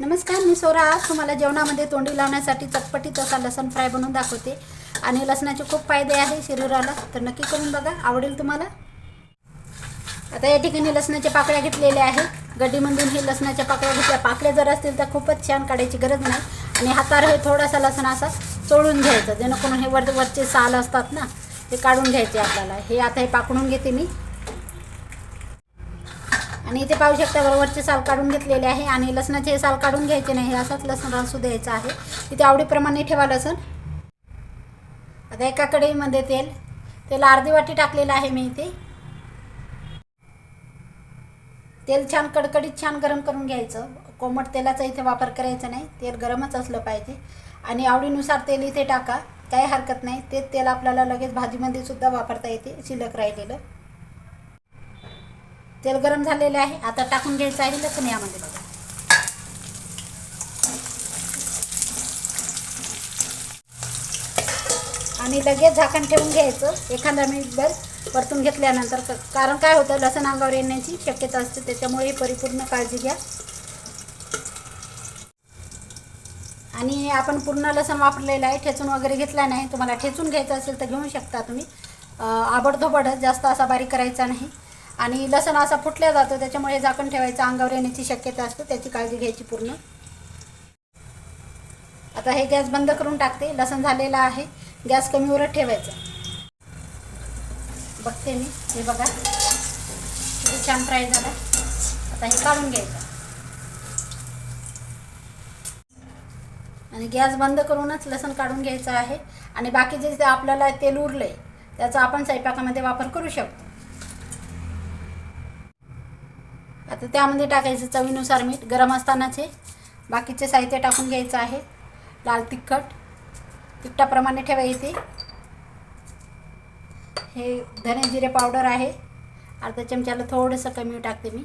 नमस्कार मी सोरा. आज तुम्हाला जेवणामध्ये तोंडी लावण्यासाठी चटपटीत असा लसण फ्राय बनवून दाखवते. आणि लसणाचे खूप फायदे आहे शरीराला तर नक्की करून बघा. आवडेल तुम्हाला? आता या ठिकाणी लसणाच्या पाकळ्या घेतलेल्या आहेत. गड्डीमधून हे लसणाच्या पाकळ्या घेतल्या. पाकळ्या जर असतील तर खूपच छान काढायची गरज नाही. आणि हातावर हे थोडासा लसण असा चोळून घ्यायचं जेणेकरून हे वर वरचे साल असतात ना ते काढून घ्यायचे आपल्याला. हे आता हे पाकडून घेते मी. आणि इथे पाहू शकता बरोबरचे साल काढून घेतलेले आहे आणि लसणाचे हे साल काढून घ्यायचे नाही असंच लसण असू द्यायचं आहे. इथे आवडीप्रमाणे ठेवा लसण. आता एका कढईमध्ये तेल. तेल अर्धी वाटी टाकलेलं आहे मी इथे. तेल छान कडकडीत छान गरम करून घ्यायचं. कोमट तेलाचा इथे वापर करायचा नाही तेल गरमच असलं पाहिजे. आणि आवडीनुसार तेल इथे टाका काही हरकत नाही. तेच तेल आपल्याला लगेच भाजीमध्ये सुद्धा वापरता येते शिल्लक राहिलेलं. तेल गरम झालेले आहे. आता टाकून घ्यायचं आहे लसूण यामध्ये बघा. आणि लगेच झाकण ठेवून घ्यायचं. एखादा मिनिटभर परतून घेतल्यानंतर कारण काय होतं लसण अंगावर येण्याची शक्यता असते. त्याच्यामुळे परिपूर्ण काळजी घ्या. आणि आपण पूर्ण लसण वापरलेलं आहे. ठेचून वगैरे घेतला नाही. तुम्हाला ठेचून घ्यायचं असेल तर घेऊ शकता तुम्ही. अं, आबडधोबडच जास्त असा बारीक करायचा नाही. आणि लसण असा फुटल्या जातो त्याच्यामुळे झाकण ठेवायचं अंगावर येण्याची शक्यता असते त्याची काळजी घ्यायची पूर्ण. आता हे गॅस बंद करून टाकते लसण झालेलं आहे गॅस कमीवरच ठेवायचा. बघते मी हे बघा. किती छान फ्राय झाला. आता हे काढून घ्यायचं. आणि गॅस बंद करूनच लसण काढून घ्यायचं आहे. आणि बाकीचे जे आपल्याला तेल उरलं आहे त्याचा आपण स्वयंपाकामध्ये वापर करू शकतो. आता त्यामध्ये टाकायचं चवीनुसार मीठ गरम असतानाचे. बाकीचे साहित्य टाकून घ्यायचं आहे. लाल तिखट. तिखटाप्रमाणे ठेवायचे हे धने जिरे पावडर आहे. अर्धा चमच्याला थोडंसं कमी टाकते मी.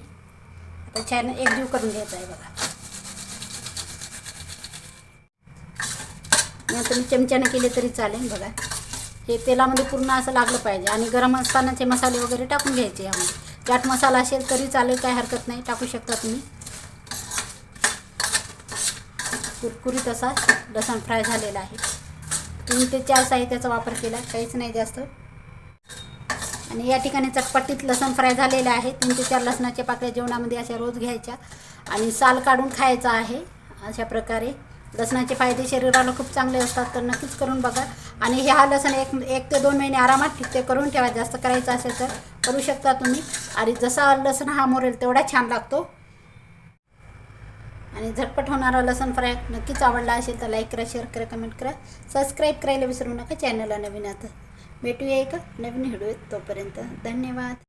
आता छान एकजीव करून घ्यायचं आहे बघा. नाही तुम्ही चमच्याने केले तरी चालेल बघा. हे तेलामध्ये पूर्ण असं लागलं पाहिजे. आणि गरम असतानाचे मसाले वगैरे टाकून घ्यायचे यामध्ये. चाट मसाला असेल तरी चालेल काही हरकत नाही. टाकू शकता तुम्ही. कुरकुरीत असा लसण फ्राय झालेला आहे. तुम्ही ते चार साहित्याचा वापर केला काहीच नाही जास्त. आणि या ठिकाणी चटपटीत लसण फ्राय झालेलं आहे. तीन ते चार लसणाच्या पाकळ्या जेवणामध्ये अशा रोज घ्यायच्या. आणि साल काढून खायचा आहे अशा प्रकारे. लसणाचे फायदे शरीराला खूप चांगले असतात तर नक्कीच करून बघा. आणि हे हा लसण एक एक ते दोन महिने आरामात ते करून ठेवा जास्त करायचं असेल तर. करू शकता तुम्ही. आणि जसा लसण हा मोरेल तेवढा छान लागतो. आणि झटपट होणारा लसण फ्राय नक्कीच आवडला असेल तर लाईक करा शेअर करा कमेंट करा. सबस्क्राईब करायला विसरू नका चॅनलला नवीन आता भेटूया एका नवीन व्हिडिओ तोपर्यंत. धन्यवाद.